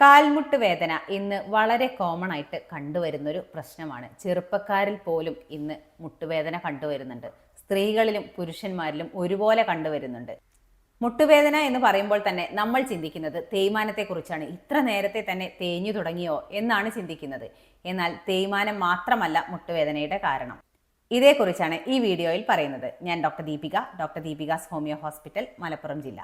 കാൽമുട്ട് വേദന ഇന്ന് വളരെ കോമൺ ആയിട്ട് കണ്ടുവരുന്നൊരു പ്രശ്നമാണ്. ചെറുപ്പക്കാരിൽ പോലും ഇന്ന് മുട്ടുവേദന കണ്ടുവരുന്നുണ്ട്. സ്ത്രീകളിലും പുരുഷന്മാരിലും ഒരുപോലെ കണ്ടുവരുന്നുണ്ട്. മുട്ടുവേദന എന്ന് പറയുമ്പോൾ തന്നെ നമ്മൾ ചിന്തിക്കുന്നത് തേയ്മാനത്തെക്കുറിച്ചാണ്. ഇത്ര നേരത്തെ തന്നെ തേഞ്ഞു തുടങ്ങിയോ എന്നാണ് ചിന്തിക്കുന്നത്. എന്നാൽ തേയ്മാനം മാത്രമല്ല മുട്ടുവേദനയുടെ കാരണം. ഇതേക്കുറിച്ചാണ് ഈ വീഡിയോയിൽ പറയുന്നത്. ഞാൻ doctor Deepika. Doctor Deepika's homeo hospital Malappuram ജില്ല.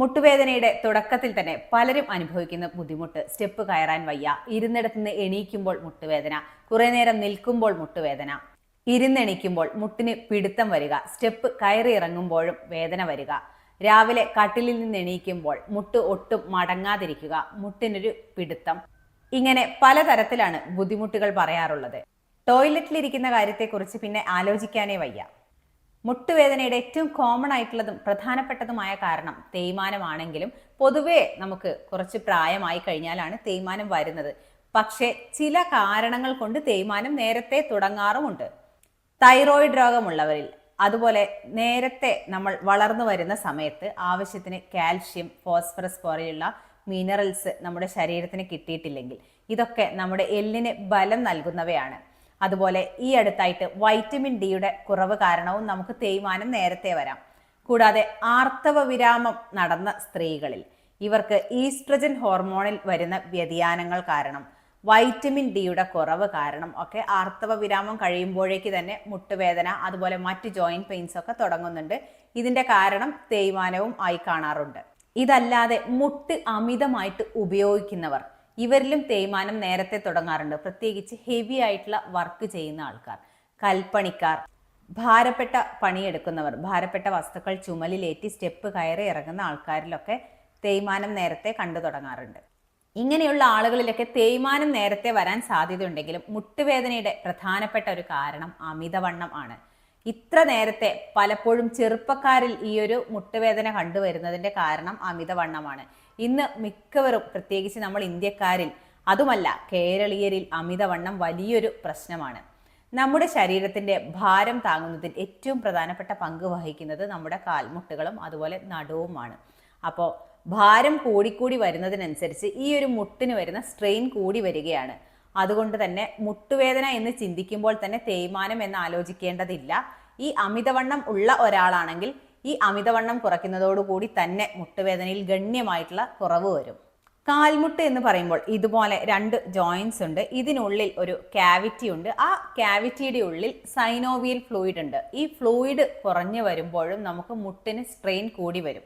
മുട്ടുവേദനയുടെ തുടക്കത്തിൽ തന്നെ പലരും അനുഭവിക്കുന്ന ബുദ്ധിമുട്ട്. സ്റ്റെപ്പ് കയറാൻ വയ്യ. ഇരുന്നിടത്ത് നിന്ന് എണീക്കുമ്പോൾ മുട്ടുവേദന. കുറെ നേരം നിൽക്കുമ്പോൾ മുട്ടുവേദന. ഇരുന്നെണീക്കുമ്പോൾ മുട്ടിന് പിടുത്തം വരിക. സ്റ്റെപ്പ് കയറി ഇറങ്ങുമ്പോഴും വേദന വരിക. രാവിലെ കട്ടിലിൽ നിന്ന് എണീക്കുമ്പോൾ മുട്ട് ഒട്ടും മടങ്ങാതിരിക്കുക. മുട്ടിനൊരു പിടുത്തം. ഇങ്ങനെ പലതരത്തിലാണ് ബുദ്ധിമുട്ടുകൾ പറയാറുള്ളത്. ടോയ്ലറ്റിലിരിക്കുന്ന കാര്യത്തെക്കുറിച്ച് പിന്നെ ആലോചിക്കാനേ വയ്യ. മുട്ടുവേദനയുടെ ഏറ്റവും കോമൺ ആയിട്ടുള്ളതും പ്രധാനപ്പെട്ടതുമായ കാരണം തേയ്മാനമാണെങ്കിലും പൊതുവേ നമുക്ക് കുറച്ച് പ്രായമായി കഴിഞ്ഞാലാണ് തേയ്മാനം വരുന്നത്. പക്ഷേ ചില കാരണങ്ങൾ കൊണ്ട് തേയ്മാനം നേരത്തെ തുടങ്ങാറുമുണ്ട്. തൈറോയിഡ് രോഗമുള്ളവരിൽ അതുപോലെ നേരത്തെ നമ്മൾ വളർന്നു വരുന്ന സമയത്ത് ആവശ്യത്തിന് കാൽഷ്യം ഫോസ്ഫറസ് പോലെയുള്ള മിനറൽസ് നമ്മുടെ ശരീരത്തിന് കിട്ടിയിട്ടില്ലെങ്കിൽ ഇതൊക്കെ നമ്മുടെ എല്ലിന് ബലം നൽകുന്നവയാണ്. അതുപോലെ ഈ അടുത്തായിട്ട് വൈറ്റമിൻ ഡിയുടെ കുറവ് കാരണവും നമുക്ക് തേയ്മാനം നേരത്തെ വരാം. കൂടാതെ ആർത്തവ വിരാമം നടന്ന സ്ത്രീകളിൽ ഇവർക്ക് ഈസ്ട്രജൻ ഹോർമോണിൽ വരുന്ന വ്യതിയാനങ്ങൾ കാരണം വൈറ്റമിൻ ഡിയുടെ കുറവ് കാരണം ഒക്കെ ആർത്തവ വിരാമം കഴിയുമ്പോഴേക്ക് തന്നെ മുട്ടുവേദന അതുപോലെ മറ്റ് ജോയിന്റ് പെയിൻസ് ഒക്കെ തുടങ്ങുന്നുണ്ട്. ഇതിന്റെ കാരണം തേയ്മാനവും ആയി കാണാറുണ്ട്. ഇതല്ലാതെ മുട്ട് അമിതമായിട്ട് ഉപയോഗിക്കുന്നവർ ഇവരിലും തേയ്മാനം നേരത്തെ തുടങ്ങാറുണ്ട്. പ്രത്യേകിച്ച് ഹെവി ആയിട്ടുള്ള വർക്ക് ചെയ്യുന്ന ആൾക്കാർ. കൽപ്പണിക്കാർ. ഭാരപ്പെട്ട പണിയെടുക്കുന്നവർ. ഭാരപ്പെട്ട വസ്തുക്കൾ ചുമലിലേറ്റി സ്റ്റെപ്പ് കയറി ഇറങ്ങുന്ന ആൾക്കാരിലൊക്കെ തേയ്മാനം നേരത്തെ കണ്ടു തുടങ്ങാറുണ്ട്. ഇങ്ങനെയുള്ള ആളുകളിലൊക്കെ തേയ്മാനം നേരത്തെ വരാൻ സാധ്യതയുണ്ടെങ്കിലും മുട്ടുവേദനയുടെ പ്രധാനപ്പെട്ട ഒരു കാരണം അമിതവണ്ണം ആണ്. ഇത്ര നേരത്തെ പലപ്പോഴും ചെറുപ്പക്കാരിൽ ഈ ഒരു മുട്ടുവേദന കണ്ടുവരുന്നതിന്റെ കാരണം അമിതവണ്ണമാണ്. ഇന്ന് മിക്കവരും പ്രത്യേകിച്ച് നമ്മൾ ഇന്ത്യക്കാരിൽ അതുമല്ല കേരളീയരിൽ അമിതവണ്ണം വലിയൊരു പ്രശ്നമാണ്. നമ്മുടെ ശരീരത്തിന്റെ ഭാരം താങ്ങുന്നതിൽ ഏറ്റവും പ്രധാനപ്പെട്ട പങ്ക് വഹിക്കുന്നത് നമ്മുടെ കാൽമുട്ടുകളും അതുപോലെ നടുവുമാണ്. അപ്പോൾ ഭാരം കൂടിക്കൂടി വരുന്നതിനനുസരിച്ച് ഈ ഒരു മുട്ടിന് വരുന്ന സ്ട്രെയിൻ കൂടി വരികയാണ്. അതുകൊണ്ട് തന്നെ മുട്ടുവേദന എന്ന് ചിന്തിക്കുമ്പോൾ തന്നെ തേയ്മാനം എന്ന് ആലോചിക്കേണ്ടതില്ല. ഈ അമിതവണ്ണം ഉള്ള ഒരാളാണെങ്കിൽ ഈ അമിതവണ്ണം കുറയ്ക്കുന്നതോടുകൂടി തന്നെ മുട്ടുവേദനയിൽ ഗണ്യമായിട്ടുള്ള കുറവ് വരും. കാൽമുട്ട് എന്ന് പറയുമ്പോൾ ഇതുപോലെ രണ്ട് ജോയിൻസ് ഉണ്ട്. ഇതിനുള്ളിൽ ഒരു കാവിറ്റി ഉണ്ട്. ആ കാവിറ്റിയുടെ ഉള്ളിൽ സൈനോവിയൽ ഫ്ലൂയിഡ് ഉണ്ട്. ഈ ഫ്ലൂയിഡ് കുറഞ്ഞു വരുമ്പോഴും നമുക്ക് മുട്ടിന് സ്ട്രെയിൻ കൂടി വരും.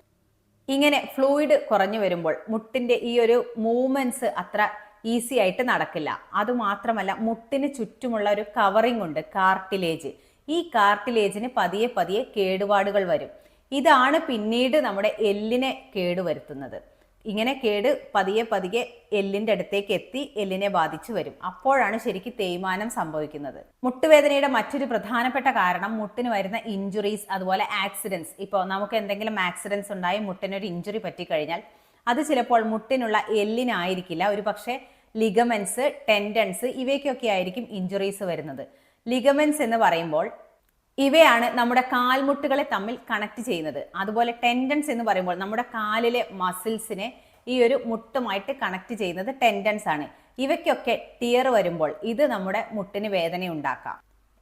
ഇങ്ങനെ ഫ്ലൂയിഡ് കുറഞ്ഞു വരുമ്പോൾ മുട്ടിന്റെ ഈ ഒരു മൂവ്മെന്റ്സ് അത്ര ഈസി ആയിട്ട് നടക്കില്ല. അതുമാത്രമല്ല മുട്ടിന് ചുറ്റുമുള്ള ഒരു കവറിംഗ് ഉണ്ട് കാർട്ടിലേജ് ഈ കാർട്ടിലേജിന് പതിയെ പതിയെ കേടുപാടുകൾ വരും. ഇതാണ് പിന്നീട് നമ്മുടെ എല്ലിനെ കേടുവരുത്തുന്നത് ഇങ്ങനെ കേട് പതിയെ പതിയെ എല്ലിന്റെ അടുത്തേക്ക് എത്തി എല്ലിനെ ബാധിച്ചു വരും. അപ്പോഴാണ് ശരിക്കും തേയ്മാനം സംഭവിക്കുന്നത്. മുട്ടുവേദനയുടെ മറ്റൊരു പ്രധാനപ്പെട്ട കാരണം മുട്ടിന് വരുന്ന ഇഞ്ചുറീസ് അതുപോലെ ആക്സിഡൻസ് ഇപ്പോൾ നമുക്ക് എന്തെങ്കിലും ആക്സിഡൻസ് ഉണ്ടായി മുട്ടിനൊരു ഇഞ്ചുറി പറ്റിക്കഴിഞ്ഞാൽ അത് ചിലപ്പോൾ മുട്ടിനുള്ള എല്ലിനായിരിക്കില്ല. ഒരു പക്ഷേ ലിഗമെൻസ് ടെൻഡൻസ് ഇവയ്ക്കൊക്കെ ആയിരിക്കും ഇഞ്ചുറീസ് വരുന്നത്. ലിഗമെൻസ് എന്ന് പറയുമ്പോൾ ഇവയാണ് നമ്മുടെ കാൽമുട്ടുകളെ തമ്മിൽ കണക്ട് ചെയ്യുന്നത്. അതുപോലെ ടെൻഡൻസ് എന്ന് പറയുമ്പോൾ നമ്മുടെ കാലിലെ മസിൽസിനെ ഈ ഒരു മുട്ടുമായിട്ട് കണക്ട് ചെയ്യുന്നത് ടെൻഡൻസ് ആണ്. ഇവയ്ക്കൊക്കെ ടിയർ വരുമ്പോൾ ഇത് നമ്മുടെ മുട്ടിന് വേദന ഉണ്ടാക്കാം.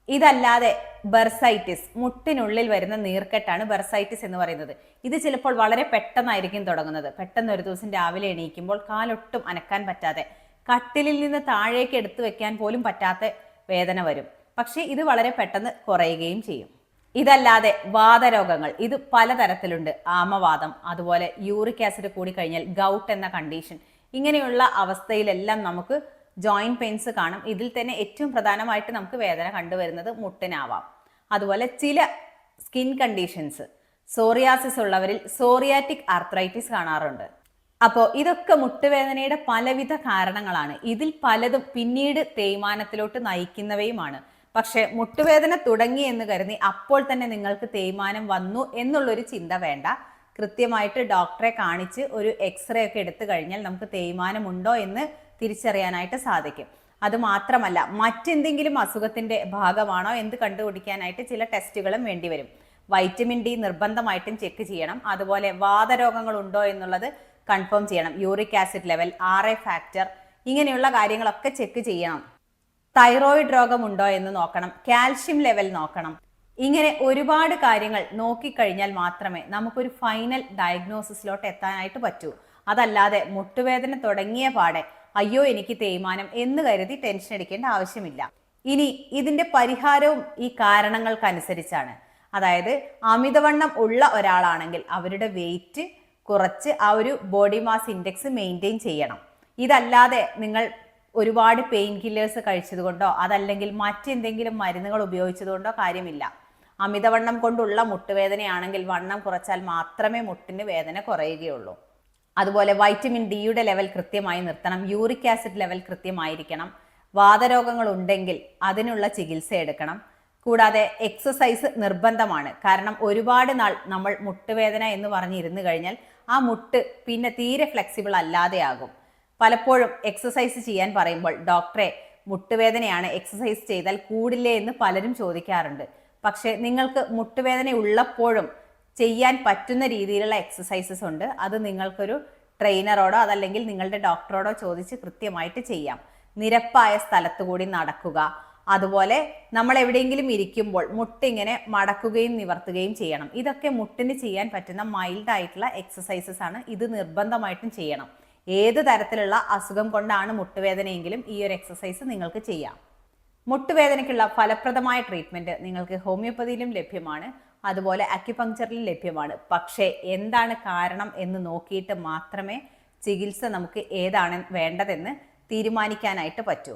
ഇതല്ലാതെ ബെർസൈറ്റിസ് മുട്ടിനുള്ളിൽ വരുന്ന നീർക്കെട്ടാണ് ബെർസൈറ്റിസ് എന്ന് പറയുന്നത്. ഇത് ചിലപ്പോൾ വളരെ പെട്ടെന്നായിരിക്കും തുടങ്ങുന്നത്. പെട്ടെന്ന് ഒരു ദിവസം രാവിലെ എണീക്കുമ്പോൾ കാലൊട്ടും അനക്കാൻ പറ്റാതെ കട്ടിലിൽ നിന്ന് താഴേക്ക് എടുത്തു വെക്കാൻ പോലും പറ്റാത്ത വേദന വരും. പക്ഷേ ഇത് വളരെ പെട്ടെന്ന് കുറയുകയും ചെയ്യും. ഇതല്ലാതെ വാതരോഗങ്ങൾ ഇത് പലതരത്തിലുണ്ട്. ആമവാദം അതുപോലെ യൂറിക് ആസിഡ് കൂടി കഴിഞ്ഞാൽ ഗൗട്ട് എന്ന കണ്ടീഷൻ ഇങ്ങനെയുള്ള അവസ്ഥയിലെല്ലാം നമുക്ക് ജോയിന്റ് പെയിൻസ് കാണും. ഇതിൽ തന്നെ ഏറ്റവും പ്രധാനമായിട്ട് നമുക്ക് വേദന കണ്ടുവരുന്നത് മുട്ടിനാവാം. അതുപോലെ ചില സ്കിൻ കണ്ടീഷൻസ് സോറിയാസിസ് ഉള്ളവരിൽ സോറിയാറ്റിക് ആർത്രൈറ്റിസ് കാണാറുണ്ട്. അപ്പോൾ ഇതൊക്കെ മുട്ടുവേദനയുടെ പലവിധ കാരണങ്ങളാണ്. ഇതിൽ പലതും പിന്നീട് തേയ്മാനത്തിലോട്ട് നയിക്കുന്നവയുമാണ്. പക്ഷേ മുട്ടുവേദന തുടങ്ങി എന്ന് കരുതി അപ്പോൾ തന്നെ നിങ്ങൾക്ക് തേയ്മാനം വന്നു എന്നുള്ളൊരു ചിന്ത വേണ്ട. കൃത്യമായിട്ട് ഡോക്ടറെ കാണിച്ച് ഒരു എക്സ്റേ ഒക്കെ എടുത്തു കഴിഞ്ഞാൽ നമുക്ക് തേയ്മാനം ഉണ്ടോ എന്ന് തിരിച്ചറിയാനായിട്ട് സാധിക്കും. അത് മാത്രമല്ല മറ്റെന്തെങ്കിലും അസുഖത്തിന്റെ ഭാഗമാണോ എന്ത് കണ്ടുപിടിക്കാനായിട്ട് ചില ടെസ്റ്റുകളും വേണ്ടിവരും വൈറ്റമിൻ ഡി നിർബന്ധമായിട്ടും ചെക്ക് ചെയ്യണം. അതുപോലെ വാതരോഗങ്ങൾ ഉണ്ടോ എന്നുള്ളത് കൺഫേം ചെയ്യണം. Uric acid level R A factor ഇങ്ങനെയുള്ള കാര്യങ്ങളൊക്കെ ചെക്ക് ചെയ്യണം. തൈറോയിഡ് രോഗമുണ്ടോ എന്ന് നോക്കണം. കാൽഷ്യം ലെവൽ നോക്കണം. ഇങ്ങനെ ഒരുപാട് കാര്യങ്ങൾ നോക്കിക്കഴിഞ്ഞാൽ മാത്രമേ നമുക്കൊരു ഫൈനൽ ഡയഗ്നോസിസിലോട്ട് എത്താനായിട്ട് പറ്റൂ. അതല്ലാതെ മുട്ടുവേദന തുടങ്ങിയ പാടെ അയ്യോ എനിക്ക് തേയ്മാനം എന്ന് കരുതി ടെൻഷൻ അടിക്കേണ്ട ആവശ്യമില്ല. ഇനി ഇതിന്റെ പരിഹാരവും ഈ കാരണങ്ങൾക്കനുസരിച്ചാണ്. അതായത് അമിതവണ്ണം ഉള്ള ഒരാളാണെങ്കിൽ അവരുടെ വെയിറ്റ് കുറച്ച് ആ ഒരു ബോഡി മാസ് ഇൻഡെക്സ് മെയിന്റെയിൻ ചെയ്യണം. ഇതല്ലാതെ നിങ്ങൾ ഒരുപാട് പെയിൻ കില്ലേഴ്സ് കഴിച്ചതുകൊണ്ടോ അതല്ലെങ്കിൽ മറ്റെന്തെങ്കിലും മരുന്നുകൾ ഉപയോഗിച്ചതുകൊണ്ടോ കാര്യമില്ല. അമിതവണ്ണം കൊണ്ടുള്ള മുട്ടുവേദനയാണെങ്കിൽ വണ്ണം കുറച്ചാൽ മാത്രമേ മുട്ടിന് വേദന കുറയുകയുള്ളൂ. അതുപോലെ വൈറ്റമിൻ ഡിയുടെ ലെവൽ കൃത്യമായി നിർത്തണം. യൂറിക് ആസിഡ് ലെവൽ കൃത്യമായിരിക്കണം. വാതരോഗങ്ങൾ ഉണ്ടെങ്കിൽ അതിനുള്ള ചികിത്സ എടുക്കണം. കൂടാതെ എക്സസൈസ് നിർബന്ധമാണ്. കാരണം ഒരുപാട് നാൾ നമ്മൾ മുട്ടുവേദന എന്ന് പറഞ്ഞിരുന്നു കഴിഞ്ഞാൽ ആ മുട്ട് പിന്നെ തീരെ ഫ്ലെക്സിബിൾ അല്ലാതെയാകും. പലപ്പോഴും എക്സസൈസ് ചെയ്യാൻ പറയുമ്പോൾ ഡോക്ടറെ മുട്ടുവേദനയാണ് എക്സസൈസ് ചെയ്താൽ കൂടില്ലേ എന്ന് പലരും ചോദിക്കാറുണ്ട്. പക്ഷേ നിങ്ങൾക്ക് മുട്ടുവേദന ഉള്ളപ്പോഴും ചെയ്യാൻ പറ്റുന്ന രീതിയിലുള്ള എക്സസൈസസ് ഉണ്ട്. അത് നിങ്ങൾക്കൊരു ട്രെയിനറോടോ അതല്ലെങ്കിൽ നിങ്ങളുടെ ഡോക്ടറോടോ ചോദിച്ച് കൃത്യമായിട്ട് ചെയ്യാം. നിരപ്പായ സ്ഥലത്ത് കൂടി നടക്കുക. അതുപോലെ നമ്മൾ എവിടെയെങ്കിലും ഇരിക്കുമ്പോൾ മുട്ടിങ്ങനെ മടക്കുകയും നിവർത്തുകയും ചെയ്യണം. ഇതൊക്കെ മുട്ടിന് ചെയ്യാൻ പറ്റുന്ന മൈൽഡ് ആയിട്ടുള്ള എക്സസൈസസ് ആണ്. ഇത് നിർബന്ധമായിട്ടും ചെയ്യണം. ഏത് തരത്തിലുള്ള അസുഖം കൊണ്ടാണ് മുട്ടുവേദനയെങ്കിലും ഈ ഒരു എക്സസൈസ് നിങ്ങൾക്ക് ചെയ്യാം. മുട്ടുവേദനയ്ക്കുള്ള ഫലപ്രദമായ ട്രീറ്റ്മെന്റ് നിങ്ങൾക്ക് ഹോമിയോപ്പതിയിലും ലഭ്യമാണ് അതുപോലെ അക്യുപങ്ക്ചറിലും ലഭ്യമാണ്. പക്ഷേ എന്താണ് കാരണം എന്ന് നോക്കിയിട്ട് മാത്രമേ ചികിത്സ നമുക്ക് ഏതാണ് വേണ്ടതെന്ന് തീരുമാനിക്കാനായിട്ട് പറ്റൂ.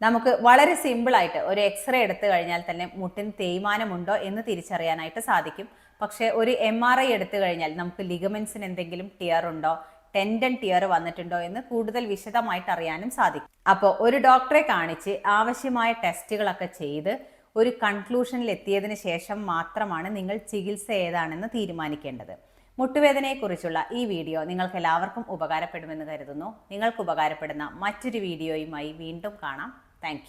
നമുക്ക് വളരെ സിമ്പിളായിട്ട് ഒരു എക്സ്റേ എടുത്തു കഴിഞ്ഞാൽ തന്നെ മുട്ടിന് തേയ്മാനമുണ്ടോ എന്ന് തിരിച്ചറിയാനായിട്ട് സാധിക്കും. പക്ഷേ ഒരു എം ആർ ഐ എടുത്തു കഴിഞ്ഞാൽ നമുക്ക് ലിഗമെന്റ്സിന് എന്തെങ്കിലും ടിയർ ഉണ്ടോ ടെൻഡൻ ടിയർ വന്നിട്ടുണ്ടോ എന്ന് കൂടുതൽ വിശദമായിട്ട് അറിയാനും സാധിക്കും. അപ്പോൾ ഒരു ഡോക്ടറെ കാണിച്ച് ആവശ്യമായ ടെസ്റ്റുകളൊക്കെ ചെയ്ത് ഒരു കൺക്ലൂഷനിൽ എത്തിയതിന് ശേഷം മാത്രമാണ് നിങ്ങൾ ചികിത്സ ഏതാണെന്ന് തീരുമാനിക്കേണ്ടത്. മുട്ടുവേദനയെക്കുറിച്ചുള്ള ഈ വീഡിയോ നിങ്ങൾക്ക് എല്ലാവർക്കും ഉപകാരപ്പെടുമെന്ന് കരുതുന്നു. നിങ്ങൾക്ക് ഉപകാരപ്പെടുന്ന മറ്റൊരു വീഡിയോയുമായി വീണ്ടും കാണാം. താങ്ക്